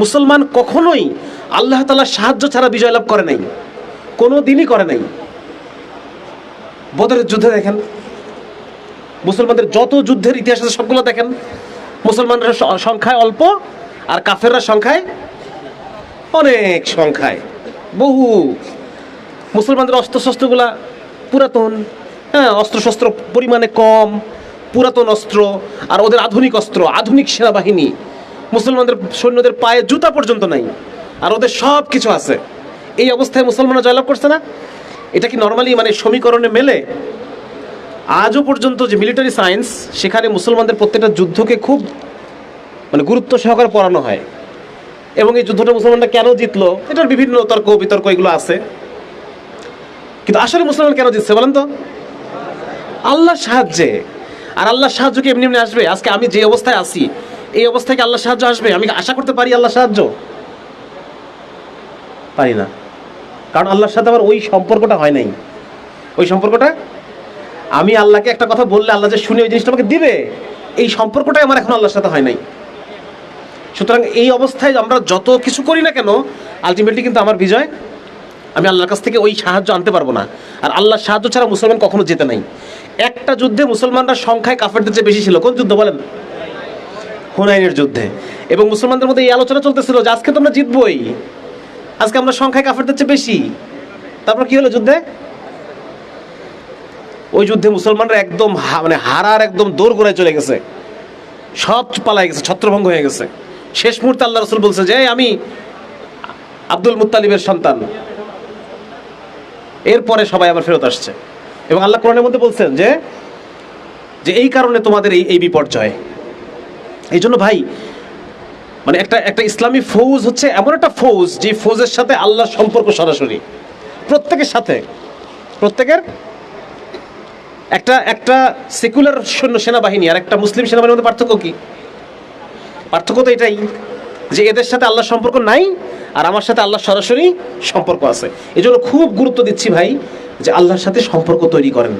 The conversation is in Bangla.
মুসলমান কখনোই আল্লাহ তালার সাহায্য ছাড়া বিজয় লাভ করে নাই কোনো দিনই করে নাই। বদরের যুদ্ধে দেখেন, মুসলমানদের যত যুদ্ধের ইতিহাস আছে সবগুলো দেখেন, মুসলমানরা সংখ্যায় অল্প আর কাফেররা সংখ্যায় অনেক সংখ্যায়, বহু। মুসলমানদের অস্ত্রশস্ত্রগুলা পুরাতন হ্যাঁ অস্ত্রশস্ত্র পরিমাণে কম, পুরাতন অস্ত্র আর ওদের আধুনিক অস্ত্র, আধুনিক সেনাবাহিনী। মুসলমানদের সৈন্যদের পায়ে জুতা পর্যন্ত নাই, আর ওদের সব কিছু আছে। এই অবস্থায় মুসলমানরা জয়লাভ করছে না? এটা কি নর্মালি মানে সমীকরণে মেলে? আজও পর্যন্ত যে মিলিটারি সায়েন্স সেখানে মুসলমানদের প্রত্যেকটা যুদ্ধকে খুব মানে গুরুত্ব সহকারে পড়ানো হয়। এবং এই যুদ্ধটা মুসলমানরা কেন জিতলো? এটার বিভিন্ন তর্ক বিতর্ক এগুলো আছে। কিন্তু আসলে মুসলমান কেন জিতছে বলেন তো? আল্লাহর সাহায্যে। আর আল্লাহর সাহায্য কি এমনি এমনি আসবে? আজকে আমি যে অবস্থায় আছি এই অবস্থায় কি আল্লাহর সাহায্য আসবে? আমি আশা করতে পারি আল্লাহর সাহায্য। পারি না। কারণ আল্লাহর সাথে আমার ওই সম্পর্কটা হয় নাই। ওই সম্পর্কটা? আমি আল্লাহকে একটা কথা বললে আল্লাহ যে শুনে ওই জিনিসটা আমাকে দিবে, এই সম্পর্কটাই আমার এখন আল্লাহর সাথে হয় নাই। সুতরাং এই অবস্থায় আমরা যত কিছু করি না কেন আলটিমেটলি কিন্তু আমার বিজয়, আমি আল্লাহর কাছ থেকে ওই সাহায্য আনতে পারব না। আর আল্লাহর সাহায্য ছাড়া মুসলমান কখনো যেতে নাই। একটা যুদ্ধে মুসলমানরা সংখ্যায় কাফেরদের চেয়ে বেশি ছিল। কোন যুদ্ধ বলেন? হুনাইনের যুদ্ধে। এবং মুসলমানদের মধ্যে এই আলোচনা চলতেছিল যে আজকে তো আমরা জিতবই। আজকে আমরা সংখ্যায় কাফেরদের চেয়ে বেশি। তারপর কি হলো যুদ্ধে? ওই যুদ্ধে মুসলমানরা একদম মানে হারার একদম দৌড় গোড়ায় চলে গেছে। সব পালাই গেছে, ছত্রভঙ্গ হয়ে গেছে। শেষ মুহূর্তে আল্লাহ রসুল বলছে যে আমি আব্দুল মুত্তালিবের সন্তান। এরপরে সবাই আবার ফেরত আসছে। এবং আল্লাহ কোরআনের মধ্যে বলছেন যে যে এই কারণে তোমাদের এই এই বিপর্যয়। এই জন্য ভাই মানে একটা একটা ইসলামী ফৌজ হচ্ছে এমন একটা ফৌজ যে ফৌজের সাথে আল্লাহর সম্পর্ক সরাসরি। প্রত্যেকের সাথে, প্রত্যেকের একটা একটা সেকুলার সৈন্য সেনাবাহিনী আর একটা মুসলিম সেনাবাহিনীর মধ্যে পার্থক্য কি? পার্থক্য তো এটাই যে এদের সাথে আল্লাহর সম্পর্ক নাই আর আমার সাথে আল্লাহ সরাসরি সম্পর্ক আছে। এই জন্য খুব গুরুত্ব দিচ্ছি ভাই যে আল্লাহর সাথে সম্পর্ক তৈরি করেন।